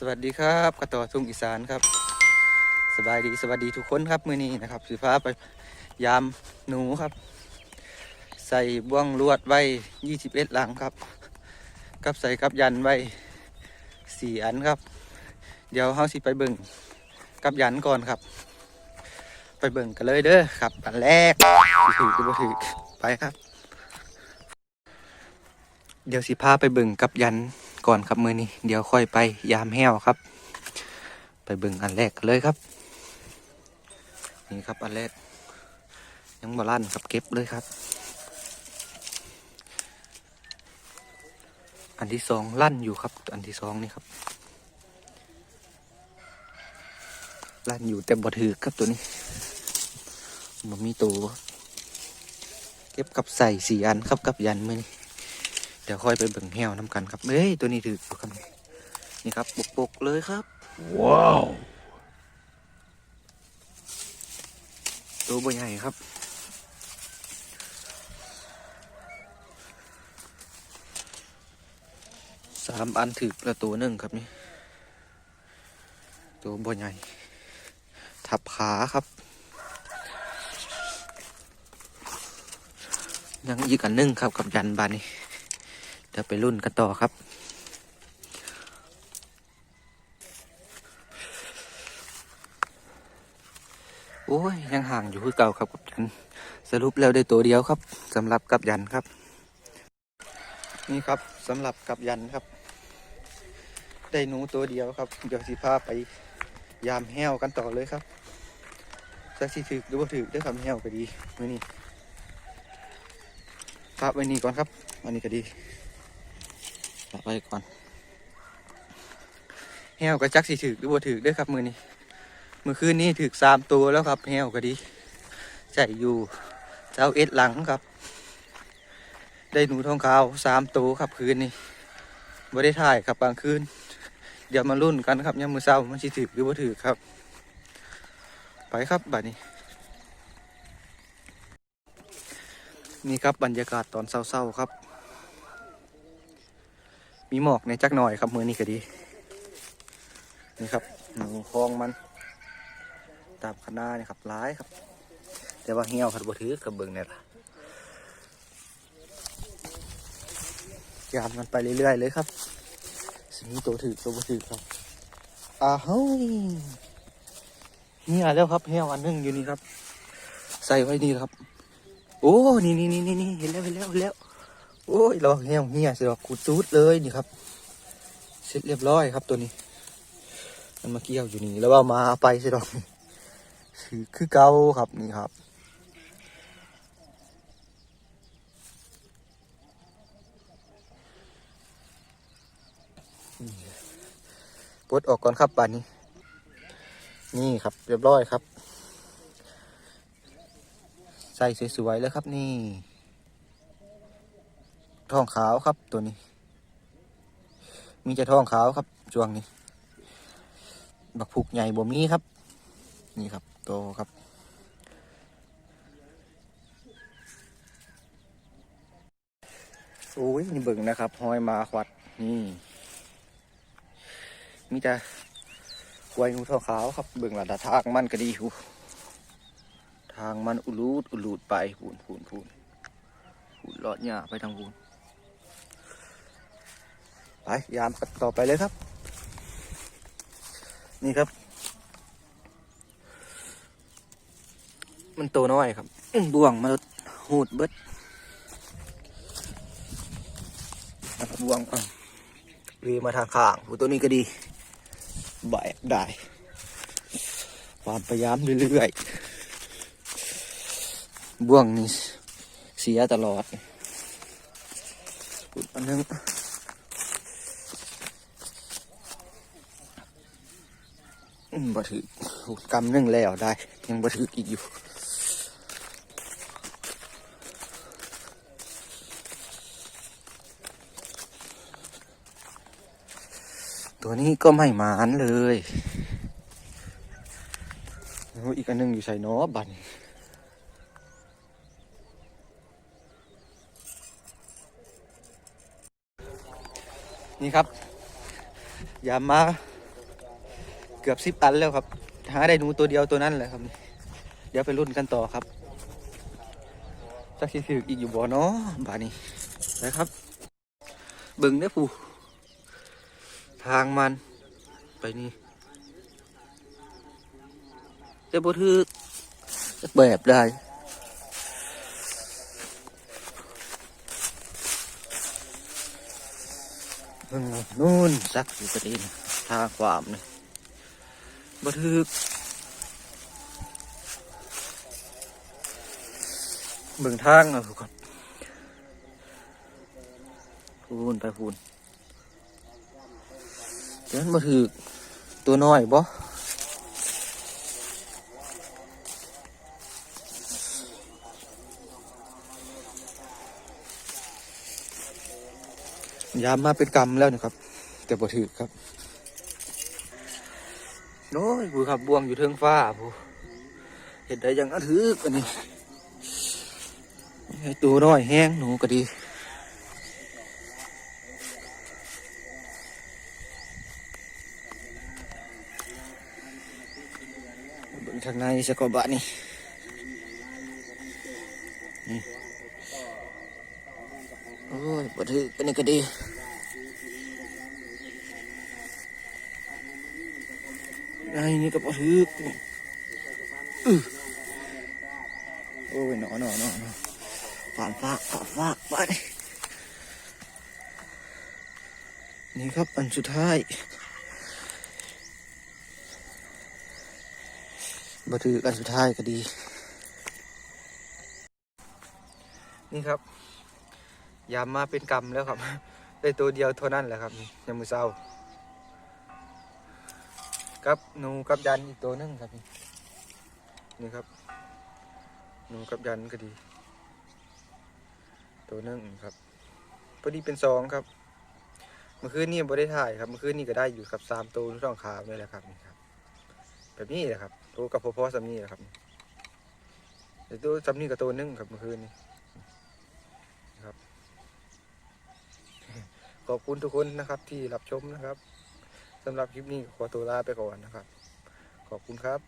สวัสดีครับกระต่อทุ่งอีสานครับ สบายดีสวัสดีทุกคนครับมื้อนี้นะครับสิพาไปยามหนูครับ ใส่บ่วงลวดไว้21 หลังครับ กับใส่กับยันไว้สี่อันครับ เดี๋ยวเฮาสิไปเบิ่งกับยันก่อนครับ ไปเบิ่งกันเลยเด้อครับอันแรกถือหรือบ่ถือไปครับ เดี๋ยวสิพาไปเบิ่งกับยัน ก่อนครับมือนี้ เดี๋ยวค่อยไปยามแห้วครับ ไปเบิ่งอันแรกเลยครับ นี่ครับอันแรก ยังบาลั่นครับเก็บเลยครับ อันที่สองลั่นอยู่ครับ อันที่สองนี่ครับ ลั่นอยู่แต่บ่ถือครับตัวนี้บ่มีตัวเก็บกับใส่สี่อันครับกับยันมือนี้ ดี๋ยวค่อยไปเบิ่งแห้วน้ำกันครับเอ้ยตัวนี้ถืออยู่ครับนี่ครับปกปกๆเลยครับ ว้าว ตัวบ่ใหญ่ครับ สามอันถือละตัวหนึ่งครับนี่ ตัวบ่ใหญ่ ทับขาครับ ยังอีกอันหนึ่งครับกับยันบานนี้ี๋ยวไปรุ่นกันต่อครับ โอ้ย ยังห่างอยู่คือเก่าครับกับยัน สรุปแล้วได้ตัวเดียวครับสำหรับกับยันครับ นี่ครับสำหรับกับยันครับ ได้หนูตัวเดียวครับ เดี๋ยวสิพาไปยามแห้วกันต่อเลยครับจะสิถือหรือว่าถือได้คำแห้วก็ดีไม่นี่ครับไว้นี่ก่อนครับ อันนี้ก็ดี ไปก่อนแหวก็จักสิถือหรือว่าถือด้อครับมือนี้มือคืนนี้ถือสามตัวแล้วครับแหวก็ดีใส่อยู่เจ้าเอ็ดหลังครับ ได้หนูทองขาวสามตัวครับคืนนี้ไม่ได้ถ่ายครับกลางคืน เดี๋ยวมารุ่นกันครับยามมือเช้ามันสิถือหรือว่าถือครับ ไปครับบัดนี้นี่ครับบรรยากาศตอนเศร้าๆครับ มีหมอกในจักหน่อยครับมือนี้ก็ดี นี่ครับหนูคลองมัน ตามคณะนี่ครับร้ายครับ แต่ว่าเหี่ยวครับบ่ถือกับเบิ่งเนี่ยล่ะยามมันไปเรื่อยๆเลยครับสิมีตัวถือตัวบ่ถือครับอ้าวเฮ้ยนี่อะแล้วครับเหี่ยวอันนึงอยู่นี่ครับ ใส่ไว้นี่ครับ โอ้นี่นี่นี่นี่นี่เห็นแล้วเห็นแล้วเห็นแล้ว โอ้ยเราเหี่ยเหี่ยสิดอกกูดตูดเลยนี่ครับ เสร็จเรียบร้อยครับตัวนี้ มันมาเกี่ยวอยู่นี่แล้วว่ามาเอาไปสิดอกคือคือเก่าครับนี่ครับปลดออกก่อนครับบานนี้ นี่ครับ เรียบร้อยครับ ใส่สวยๆเลยครับนี่ ทองขาวครับตัวนี้ มีแต่ทองขาวครับช่วงนี้ บักผูกใหญ่บ่มีครับ นี่ครับโตครับ โอ้ยนี่เบิ่งนะครับห้อยมาขวัดนี่ มีแต่ไวายหูทองขาวครับเบิ่งหลัดทางมันก็ดีหูทางมันอุลูดอุลูดไปพูนพูนพูนพูนลอดหญ้าไปทางพูน ไปยามต่อไปเลยครับ นี่ครับ มันโตน้อยครับบ่วงมันหูดเบิดนะครับบ่วงอะเรีมาทางข้างหูตัวนี้ก็ดีแบกได้ความพยายามเรื่อยๆบ่วงนี่เสียตลอดอุดอันนึงอืม บ่ถืออุดกำหนึงแล้วได้ ยังบ่ถืออีกอยู่ตัวนี้ก็ไม่หมานเลยอีกอันหนึงอยู่ใส่นอบันนี่ครับ อย่ามา กือบสิบอันแล้วครับ หาได้หนูตัวเดียวตัวนั้นแหละครับ เดี๋ยวไปรุ่นกันต่อครับจักสิถืออีกอยู่บ่อเนาะบานี้นะครับ เบิ่งเด้อผู้ทางมันไปนี่จะบ่ถือแบบได้นู่นซักอยู่ประเด็นทางความนี่ บ่ถึกเบิ่งทางเอาทุกคนพูนไปพูนเดี๋ยวมันบ่ถึกตัวน้อยบ่ยามมาเป็นกรรมแล้วนะครับ แต่บ่ถึกครับ โอ้ยผู้ขับบวงอยู่เทิงฟ้าผู้เห็นได้ยังอะถึกอันนี้ให้ตัวน้อยแห้งหนูก็ดีเบิ่งทางในสกอบะนี่นี่โอ้ยบ่ถึกอันนี้ก็ดี ไอ้นี่ก็บ่ถึกนี่อื้อโอ้ยหนอหนอหนอนฝานฟากฝานฟากไปนี่ครับอันสุดท้ายบ่ถืออันสุดท้ายก็ดี นี่ครับ ยามมาเป็นกรรมแล้วครับ ได้ตัวเดียวเท่านั้นแหละครับยามมือเศร้า กับหนูกับยันอีกตัวหนึงครับนี่นี่ครับหนูกับยันก็ดี ตัวหนึงครับพอดีเป็นสองครับ เมื่อคืนนี่บ่ได้ถ่ายครับเมื่อคืนนี่ก็ได้อยู่ครับสามตัวทุกช่องขาเลยแหละครับนี่ครับ แบบนี้แหละครับตัวกับพ่อๆสำนี่แหละครับแต่ตัวสำนี่กับตัวหนึงครับเมื่อคืนนี้นะครับ ขอบคุณทุกคนนะครับที่รับชมนะครับ สำหรับคลิปนี้ขอตัวลาไปก่อนนะครับ ขอบคุณครับ